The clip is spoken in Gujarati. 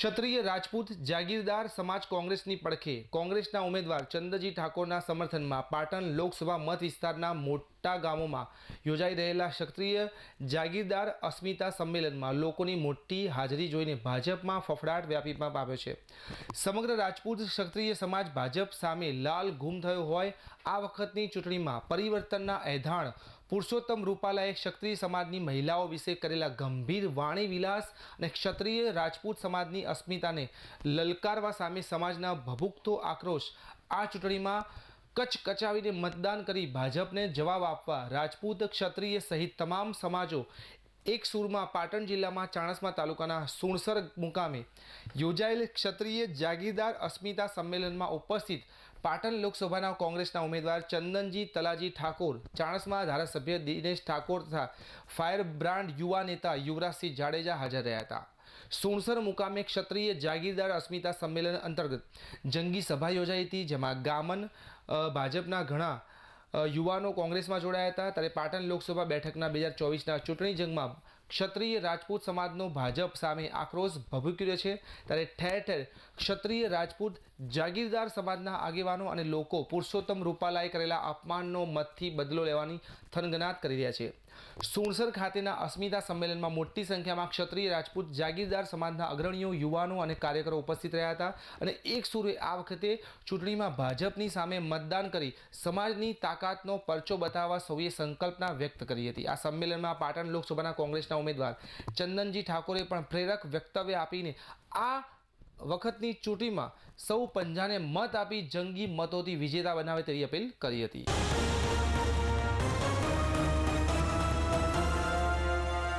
ક્ષત્રિય રાજપૂત જાગીરદાર સમાજ કોંગ્રેસની પડખે કોંગ્રેસના ઉમેદવાર ચંદ્રજી ઠાકોરના સમર્થનમાં પાટણ લોકસભા મત વિસ્તારના મોટા ગામોમાં યોજાઈ રહેલા ક્ષત્રિય જાગીરદાર અસ્મિતા સંમેલનમાં લોકોની મોટી હાજરી જોઈને ભાજપમાં ફફડાટ વ્યાપી પામ્યો છે. સમગ્ર રાજપૂત ક્ષત્રિય સમાજ ભાજપ સામે લાલ ગુમ થયો હોય, આ વખતની ચૂંટણીમાં પરિવર્તનના એધાણ પુરુષોત્તમ રૂપાલાએ ક્ષત્રિય સમાજની મહિલાઓ વિશે કરેલા ગંભીર વાણી વિલાસ અને ક્ષત્રિય રાજપૂત સમાજની અસ્મિતાને લલકારવા સામે સમાજના ભભૂકતો આક્રોશ આ ચૂંટણીમાં કચ કચાવીને મતદાન કરી ભાજપને જવાબ આપવા રાજપૂત ક્ષત્રિય સહિત તમામ સમાજો એક સૂરમાં પાટણ જિલ્લામાં ચાણસ્મા તાલુકાના સુણસર મુકામે યોજાયેલ ક્ષત્રિય જાગીરદાર અસ્મિતા સંમેલનમાં ઉપસ્થિત પાટણ લોકસભાના કોંગ્રેસના ઉમેદવાર ચંદનજી તલાજી ઠાકોર, ચાણસમાં ધારાસભ્ય દિનેશ ઠાકોર તથા ફાયર બ્રાન્ડ યુવા નેતા યુવરાજસિંહ જાડેજા હાજર રહ્યા હતા. સુણસર મુકામે ક્ષત્રિય જાગીરદાર અસ્મિતા સંમેલન અંતર્ગત જંગી સભા યોજાઈ હતી, જેમાં ગામન ભાજપના ઘણા યુવાનો કોંગ્રેસમાં જોડાયા હતા. ત્યારે પાટણ લોકસભા બેઠકના બે હજાર ચોવીસના ચૂંટણી જંગમાં ક્ષત્રિય રાજપૂત સમાજનો ભાજપ સામે આક્રોશ ભભૂકી રહ્યો છે. ત્યારે ઠેર ઠેર ક્ષત્રિય રાજપૂત જાગીરદાર સમાજના આગેવાનો અને લોકો પુરુષોત્તમ રૂપાલાએ કરેલા અપમાનનો મતથી બદલો લેવાની થનગનાત કરી રહ્યા છે. સુણસર ખાતેના અસ્મિતા સંમેલનમાં મોટી સંખ્યામાં ક્ષત્રિય રાજપૂત, જાગીરદાર સમાજના અગ્રણીઓ, યુવાનો અને કાર્યકરો ઉપસ્થિત રહ્યા હતા અને એક સુરે આ વખતે ચૂંટણીમાં ભાજપની સામે મતદાન કરી સમાજની તાકાતનો પરચો બતાવવા સૌએ સંકલ્પના વ્યક્ત કરી હતી. આ સંમેલનમાં પાટણ લોકસભાના કોંગ્રેસના ઉમેદવાર ચંદનજી ઠાકોરે પણ પ્રેરક વક્તવ્ય આપીને આ વખતની ચૂંટણીમાં સૌ પંજાને મત આપી જંગી મતોથી વિજેતા બનાવે તેવી અપીલ કરી હતી.